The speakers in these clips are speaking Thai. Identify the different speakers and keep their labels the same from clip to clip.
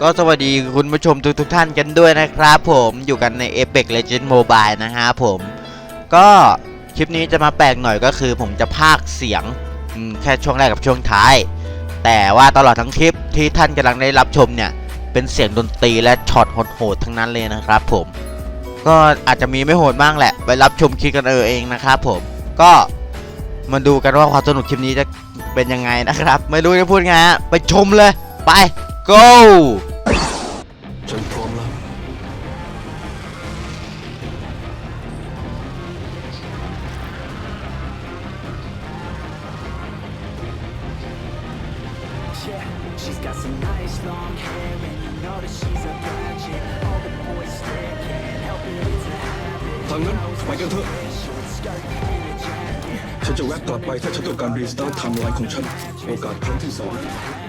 Speaker 1: ก็สวัสดีคุณผู้ชมทุกทุกๆท่านกันด้วยนะครับผมอยู่กันใน Apex Legends Mobile นะฮะผม ก็คลิปนี้จะมาแปลกหน่อยก็คือผมจะพากเสียงแค่ช่วงแรกกับช่วงท้าย แต่ว่าตลอดทั้งคลิปที่ท่านกำลังได้รับชมเนี่ย เป็นเสียงดนตรีและช็อตโหดๆทั้งนั้นเลยนะครับผม ก็อาจจะมีไม่โหดบ้างแหละ ไปรับชมคลิปกันเออเองนะครับผมก็มาดูกันว่าความสนุกคลิปนี้จะเป็นยังไงนะครับ ไม่รู้จะพูดไงฮะไปชมเลยไป go!
Speaker 2: 방금 발견 저쪽 웹 가파이터 저쪽 간비스타 탐라이
Speaker 3: 공천. 오가 판틴 사원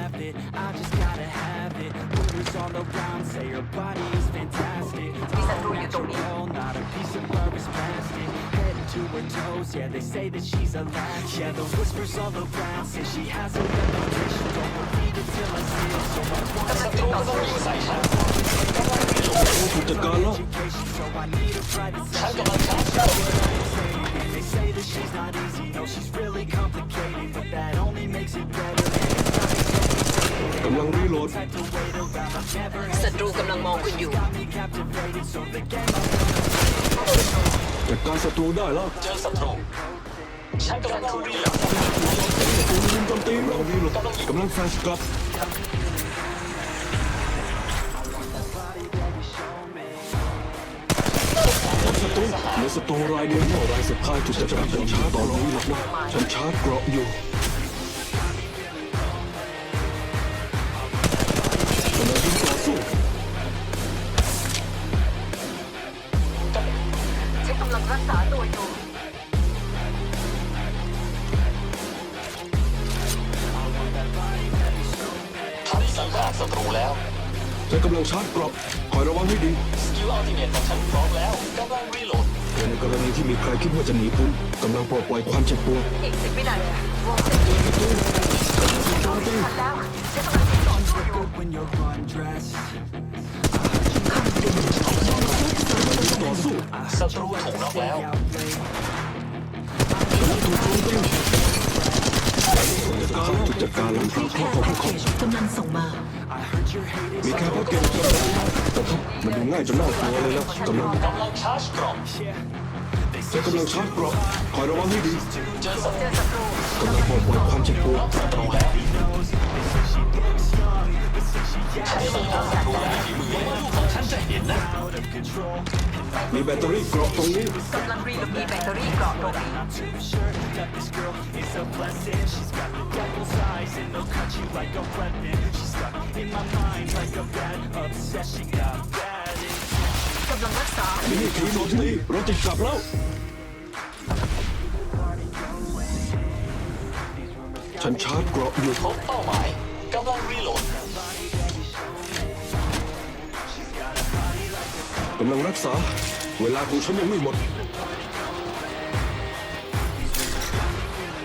Speaker 3: all around say her body is fantastic. All natural, not a piece of her is plastic Head to her toes, yeah, they say that she's a latch. Yeah, the whispers all around say she has a reputation. Don't believe it till I see it, so I want to They say that she's not easy, no, she's really complicated But that only makes it better.
Speaker 2: กำลังรีโหลด
Speaker 3: Type to wait around, I've never
Speaker 4: ศัตรูกำลังมองคุณอยู่
Speaker 3: got me captivated, so the game
Speaker 2: จัดการศัตรูได้แล้ว
Speaker 5: เจอศัตรูฉันกำลังถูกรีโหลด
Speaker 2: ยิงโจมตีเรารีโหลดกำลังแฟลชกลับพบศัตรูเหลือศัตรูรายเดียวรายสุดท้ายถูกจัดการฉันชาร์จต่อรีโหลดนะฉันชาร์จเกราะอยู่
Speaker 4: ษาตัวอยู่
Speaker 5: ฉันสังหารศัตรูแล้ว
Speaker 2: ฉันกำลังชาร์จเกราะคอยระวังให้ดี
Speaker 5: สกิลอัลติเมทของฉันพร้อมแล้วกำลังรีโหลด
Speaker 2: ในกรณีที่มีใครคิดว่าจะหนีพ้นกำลังปลดปล่อยความเจ็บปวด
Speaker 4: อีกสิบวินาทีวงเซ็นดีทันแล้วฉันกำลังติดต่อสู้อยู่
Speaker 3: good when you're undressed.
Speaker 2: ต่อสู้
Speaker 5: ศัตรูถูกน็อกแล้ว
Speaker 3: Out late,
Speaker 2: ถูกจัดการหลังครอบครอบของพวกเขา
Speaker 4: กำลังส่งมา
Speaker 3: I heard you're hated,
Speaker 2: มีแค่พวกเกมกับแต่ถ้ามันดูง่ายจนน่ากลัวเลยนะกำลัง
Speaker 5: กำลังชาร์จกล่อง
Speaker 2: ฉันกำลังชาร์จเกราะคอยระวังให้ดีกำลังปลดปล่อยความเจ็บปวด
Speaker 5: ศัตรูแล้วฉันสังหารศัตรูแล้วฝีมือว่าลูกของฉันจะเห็นนะ
Speaker 2: มีแบตเตอรี่เกราะตรงนี้
Speaker 4: กำลังรีดมีแบตเตอรี่เกราะตรงนี้
Speaker 3: not this girl is a blessing. She's got the devil's eyes and they'll cut you like a weapon. She's stuck in my mind like a bad obsession. Got bad
Speaker 4: กำลังรักษา
Speaker 2: มีนี่ทีโนทีรถติดกลับแล้ว ฉันชาร์จเกราะอยู่
Speaker 5: พบเป้าหมายกำลังรีโหลด
Speaker 2: กำลังรักษา เวลาของฉันยังไม่หมด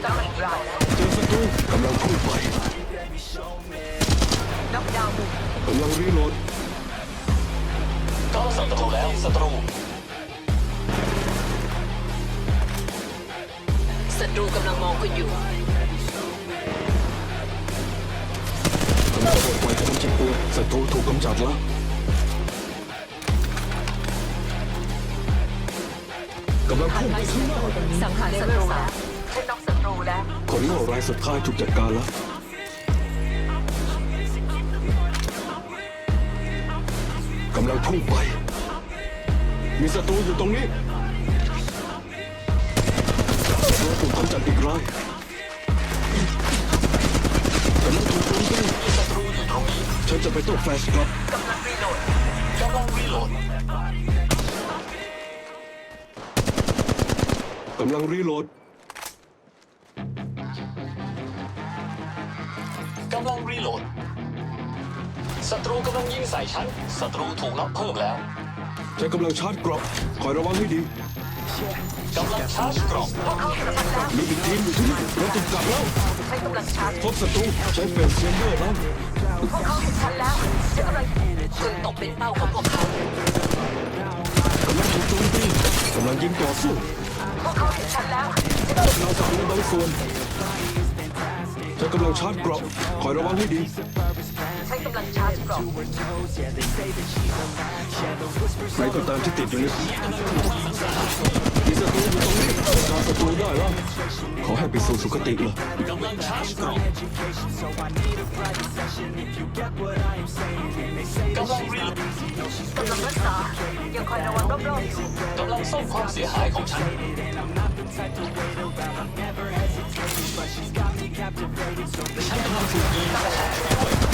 Speaker 4: กำลังอีกรายแล้ว
Speaker 2: เจอศัตรูกำลังพุ่งไป
Speaker 4: น็อกดาวน์หมู่
Speaker 2: กำลังรีโหลด
Speaker 5: ก็ศัตรูแล้วศัตรู
Speaker 4: ศัตรูกำลังมองคุณอยู่
Speaker 2: กำลังปลดปล่อยความเจ็บปวศัตรูถูกกำจัดแล้วกำลังพุ่งไปข้างหน้า
Speaker 4: สังหารศัตรูแล้วฉันน็อกศัตรูแล้ว
Speaker 2: คนโง่ารายสุดท้ายถูกจัดการแล้วกำลังพุ่งไป มีศัตรูอยู่ตรงนี้ศัตรูถูกกำจัดอีกรายกำลังถูก จะไปโต้แฟลชกลับ
Speaker 4: กำลังรีโหลด
Speaker 5: กำลังรีโหลด
Speaker 2: กำลังรีโหลด
Speaker 5: กำลังรีโหลดศัตรูกำลังยิงใส่ฉันศัตรูถูกน็อกเพิ่มแล้ว
Speaker 2: ฉันกำลังชาร์จเกราะคอยระวังให้ดี
Speaker 5: กำลังชาร์จกล่อง
Speaker 2: มีอีกทีมอยู่ที่นี่เราติดกลับแล้ว
Speaker 3: all the
Speaker 4: ฉันกำลังชาร์จ
Speaker 2: พบศัตรูใช้เฟสเชมเบอร์แล้ว
Speaker 4: พวกเขาเห็นฉันแล้วฉันกำลังคุณตกเป็นเป้าของพวกเขา
Speaker 2: กำลังถูกโจมตีกำลังยิงต่อสู้
Speaker 4: พวกเขาเห็นฉันแล้ว
Speaker 2: เราสามในบางส่วนฉันกำลังชาร์จเกราะคอยระวังให้ดี
Speaker 4: ฉันกำลังชาร์จกรอบ
Speaker 2: ใครก็ตามที่ติดอยู่ในมีศัตรูอยู่ตรงนี้จับศัตรูได้แล้วขอให้ไปสู่สุคติเลย
Speaker 5: กำลังชาร์จเกราะกำลังรีโหลด
Speaker 4: กำลังรักษายังคอยระวังรอบๆ
Speaker 5: กำลังซ่อมความเสียหายของฉัน ฉันกำลังถูกยิง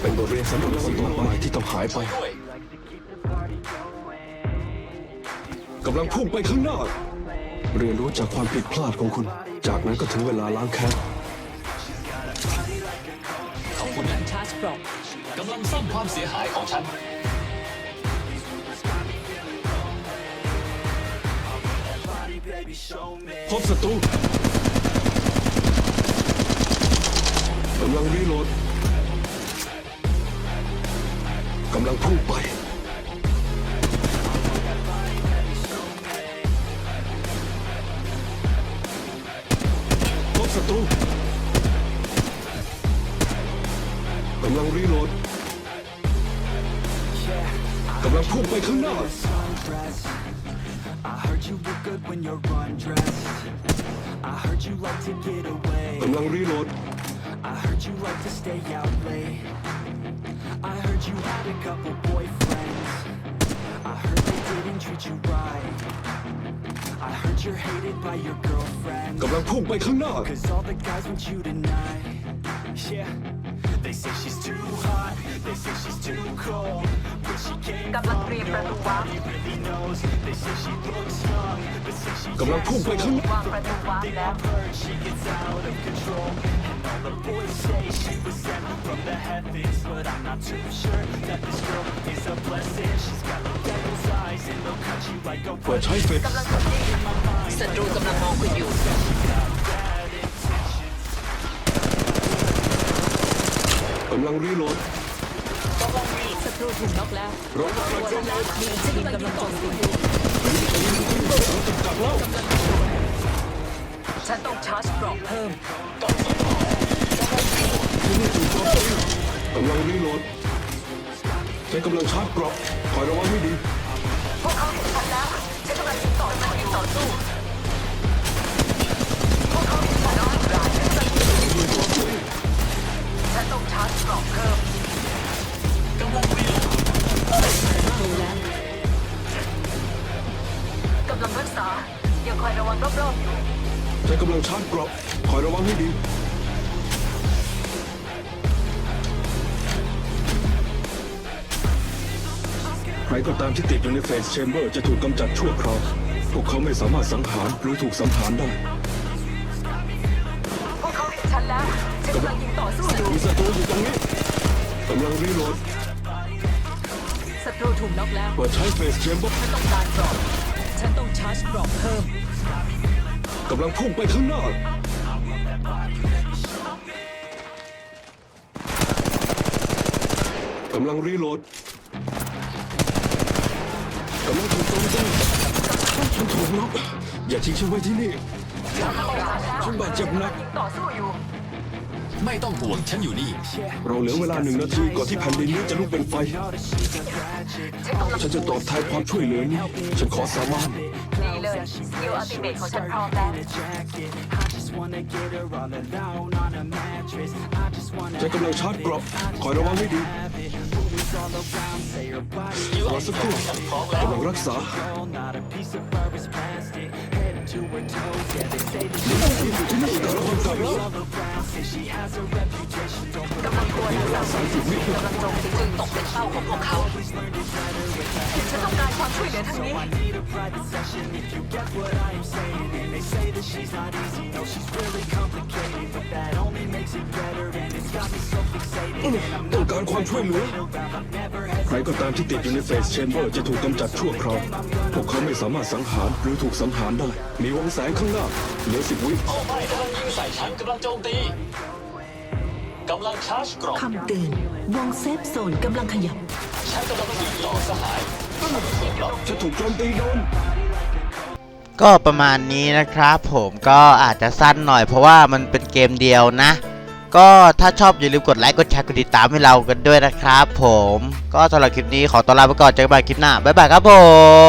Speaker 2: เป็นบทเรียนสำหรับคนต่อไปที่ต้องหายไป
Speaker 5: ด้วย
Speaker 2: กำลังพุ่งไปข้างหน้า เรียนรู้จากความผิดพลาดของคุณ จากนั้นก็ถึงเวลาล้างแค้น
Speaker 5: ขอบคุณนะชาร์จเกราะกำลังซ่อมความเสียหายของฉัน
Speaker 2: พบศัตรูกำลังรีโหลดกำลังพุ่งไป พบศัตรูกำลังรีโหลดกำลังพุ่งไปข้างหน้า
Speaker 3: I heard you look good when you're undressed. I heard you like to get away.
Speaker 2: กำลังรีโหลด
Speaker 3: I heard you like to stay out late. I heard you had a couple boyfriends. I heard they didn't treat you right. I heard you're hated by your girlfriend.
Speaker 2: กำลังพุ่งไปข้างหน้า
Speaker 3: Cause all the guys want you tonight. Yeah. They say she's too hot. They say she's too cold. Where she came
Speaker 4: กำลัง
Speaker 3: from,
Speaker 4: เตรียมประตูวาร์ป
Speaker 3: nobody really knows. They say she looks young, but say she
Speaker 2: กำลังพุ่งไปข้างหน้า
Speaker 4: วางประตูวาร์ปแล้ว
Speaker 3: heard she gets out of control. And all the boys say she was sent from the heavens. But I'm not too sure that this girl is a blessing. She's got the devil's eyes and they'll cut you like a
Speaker 2: เปิดใช้เฟส
Speaker 4: กำลังถูกยิงศัตรูกำลังมองคุณอยู่
Speaker 2: กำลังรีโหลด
Speaker 4: ศัตรูถูกน็อกแล้ว
Speaker 2: รถกำลังโจมตี
Speaker 4: มีอีกทีมกำลังโจมตี
Speaker 2: จับแล้ว
Speaker 4: ฉันต้องชาร์จกรอบเพิ่ม
Speaker 2: ที่นี่ถูกโจมตีกำลังรีโหลดใช้กำลังชาร์จเกราะคอยระวังให้ดี
Speaker 4: พวกเขาเห็นฉันแล้วฉันกำลังยิงต่อกำลังยิงต่อสู้พวกเขาเห็นฉันแล้วร้ายฉันกำลังยิงฉันต้องชาร์จกรอบเพิ่ม
Speaker 5: กำลังรีโหลด
Speaker 2: ใช้กำลังชาร์จเกราะคอยระวังให้ดี ใครก็ตามที่ติดอยู่ในเฟสแชมเบอร์จะถูกกำจัดชั่วคราว พวกเขาไม่สามารถสังหารหรือถูกสังหารได้
Speaker 4: พวกเขาเห็นฉันแล้วฉันกำลังยิงต่อสู้อยู่
Speaker 2: มีศัตรูอยู่ตรงนี้กำลังรีโหลด
Speaker 4: ศัตรูถูกน็อกแล้ว
Speaker 2: เปิดใช้เฟสแชมเบอร์
Speaker 4: ฉันต้องการกรอบ ฉันต้องชาร์จกรอบเพิ่ม
Speaker 2: กำลังพุ่งไปข้างหน้า กำลังรีโหลด กำลังถูกโจมตีฉันถูกล็อกอย่าทิ้งฉันไว้ที่นี่ ฉันบาดเจ็บหนัก
Speaker 4: ต่อสู้อยู่
Speaker 5: ไม่ต้องห่วงฉันอยู่นี่
Speaker 2: เราเหลือเวลาหนึ่งนาทีก่อนที่แผ่นดินนี้จะลุกเป็นไฟ ฉันจะตอบแทนความช่วยเหลือนี้ ฉันขอสาบาน
Speaker 4: ดีเลยสกิลอัลติเมทของฉันพร้อมแล้ว
Speaker 3: jacket. I just wanna get her all alone on a mattress. I just wanna
Speaker 2: ฉันกำลังชาร์จเกราะคอยระวังให้ดี
Speaker 3: have it. Boobies all around, say her body
Speaker 2: รอสักครู่กำลังรักษา
Speaker 3: girl, not a piece of fur is plastic. Head to her toes, yeah, they say that
Speaker 2: อยู่ที่นี่กำลังกลับแล้ว
Speaker 4: กำลังกลัวทางฝั่งกำลังโจมตีจึงตกเป็นเป้าของพวกเขาฉันต้องการความช่วยเหลือทางนี้
Speaker 2: ต้องการความช่วยเหลือ ใครก็ตามที่ติดอยู่ในเฟสแชมเบอร์จะถูกกำจัดชั่วคราว พวกเขาไม่สามารถสังหารหรือถูกสังหารได้ มีวงแสงข้างหน้า เหลือสิบวิ
Speaker 5: โอ้ไม่กำลังยิงใส่ฉันกำลังโจมตี กำลังชาร์จกรอบ
Speaker 6: คำเตือนวงเซฟโซนกำลังขยับ
Speaker 5: ฉันกำลังยิงต่อสหายเสียงล็อก
Speaker 2: ฉันถูกโจมตีโดน
Speaker 1: ก็ประมาณนี้นะครับผมก็อาจจะสั้นหน่อยเพราะว่ามันเป็นเกมเดียวนะ ก็ถ้าชอบอย่าลืมกดไลค์กดแชร์กดติดตามให้เรากันด้วยนะครับผมก็สำหรับคลิปนี้ขอตัวลาไปก่อนเจอกันใหม่คลิปหน้าบ๊ายบายครับผม